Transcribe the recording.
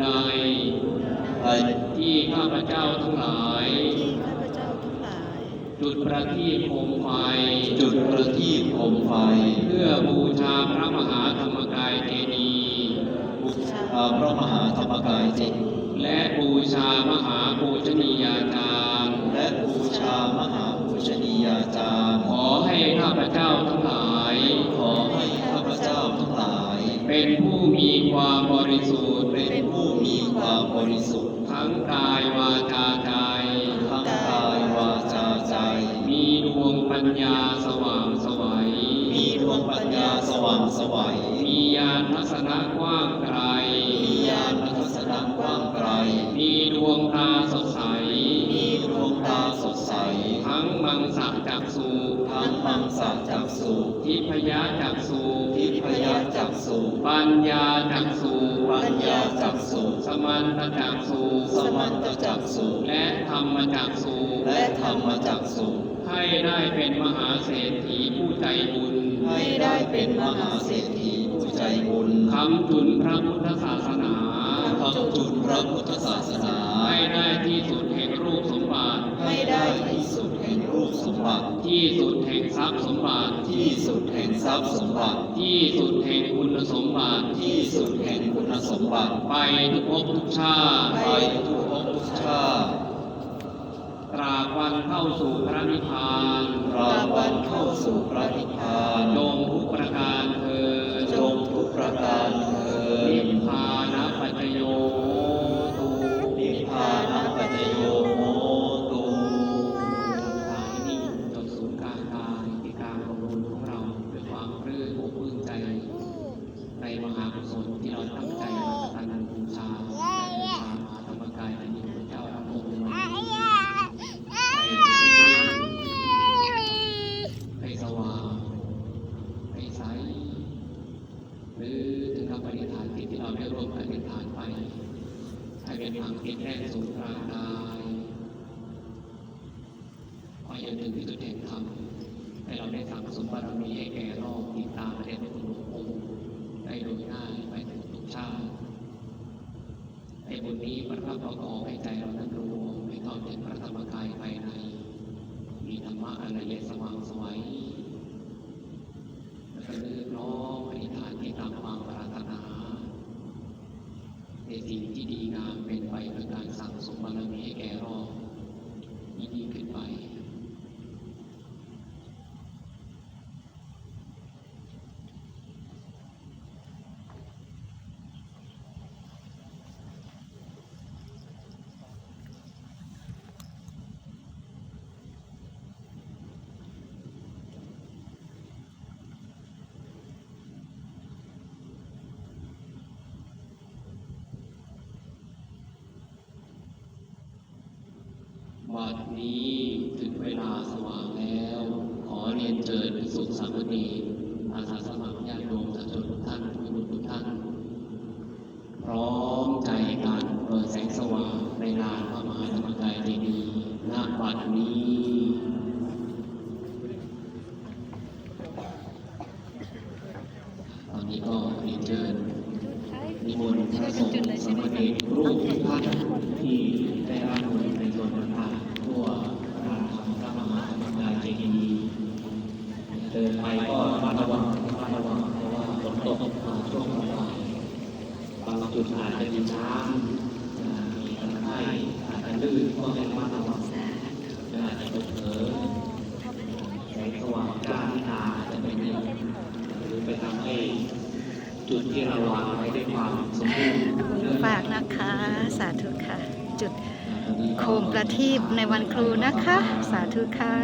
ใดใดที่ข้าพเจ้าทั้งหลายที่ข้าพเจ้าทั้งหลาย จุดประทีปโคมไฟ จุดประทีปโคมไฟ เพื่อบูชาพระมหาธรรมกายเจดีย์บูชาพระมหาธรรมกายเจดีย์และบูชามหาปูชนียาจารย์ และบูชามหาบูชนียาจารย์ ขอให้ข้าพเจ้าทั้งหลาย ขอให้ข้าพเจ้าทั้งหลาย เป็นผู้มีความบริสุทธิ์ ริสุทธิ์ทั้งกายวาจาใจทั้งกายวาจาใจ มีดวงปัญญาสว่างไสวัยมีดวงปัญญาสว่างไสวัยมีญาณทัศนะกว้างไกลมีญาณทัศนะกว้างไกล มีดวงตาสดใส มีดวงตาสดใส ทั้งมังสะจักสุทั้งมังสาจักสุทิพยจักสุทิพยจัก สุปัญญาจักสุปัญญาจักสุสมันตจักสุสมันตจักสุและธรรมจักสุและธรรมจักสุให้ได้เป็นมหาเศรษฐีผู้ใจบุญ ให้ได้เป็นมหาเศรษฐีผู้ใจบุญคำจุนพระพุทธศาสนาทำจุนพระพุทธศาสนาให้ได้ที่สุดแห่งรูปสมบัติ ให้ได้ที่สุดแห่งรูปสม บัติ ที่สุดแห่งทรัพย์สมบัติ ที่สุดแห่งทรัพย์สมบัติ ที่สุดแห่งคุณสมบัติ ที่สุดแห่งคุณสมบัติ ไปทุกภพทุกชาติไปทุกภพทุกชาติตราบวันเข้าสู่พระนิพพานตราบวันเข้าสู่พระนิพพาน จงทุกประการเธอญ จงทุกประการเถิ นิ ด พพานะปัจจโยตุ นิพพานะปัจจโยโหตุ กายนิ่งจนศูนย์กลางกายที่กลางของบุญของเราด้วยความปลื้มอกปลื้มใจ ในมหากุศลที่เราตั้งใจมาทานบูชาและบูชามาธรรมกายอันนี้พระเจ้าทั้งองค์ในวันนี้ให้สว่างให้ใสหรือถึงคำปฏิฐานจิตที่เราได้ร่วมปฏิฐานไป ให้ เป็นความคิดแรกสู่กลางกายขออย่าถึงที่สุดแห่งธรรมให้เราได้สั่งสมบารมีให้แก่รอบติดตามประเด็นคุณหลวงปู่ได้โดยง่ายไปถึงทุกชาติในบุญนี้ประทับประกอบให้ใจเรานั้นรู้ให้เข้าถึงพระธรรมกายภายใน มีธรรมะอันละเอียดสว่างไสวยและก็เลือกน้อมอธิษฐานที่ตามความปรารถนา ในสิ่งที่ดีงามเป็นไปเพื่อการสั่งสมบารมีให้แก่รอบยิ่งยิ่งขึ้นไป บัดนี้ถึงเวลาสว่างแล้ว ขอเรียนเชิญภิกษุสามเณรอาสาสมัครญาติโยมสาธุชนทุกท่านผู้บุญทุกท่าน พร้อมใจกันเปิดแสงสว่างในลานพระมหาธรรมกายเจดีย์ณบัดนี้ตอนนี้ก็เรียนเชิญนิมนต์พระสงฆ์สามเณรรูปทุกท่านที่ได้รับบุญในต่างๆทั่วพระธรรมพระมหาธรรมกายเจดีย์เดินไปก็ระมัดระวังระมัดระวังเพราะว่าฝนตกมาช่วงบ่ายบางจุดอาจจะมีช้างมีตะไคร่อาจจะลื่นก็ให้ระมัดระวังอาจจะเผลอแสงสว่างจ้าที่ตาอาจจะไปเห็นหรือไปทำให้จุดที่เราวางไว้ได้ความสมบูรณ์ฝากนะคะ สาธุค่ะ จุด โคมประทีปในวันครูนะคะ สาธุค่ะ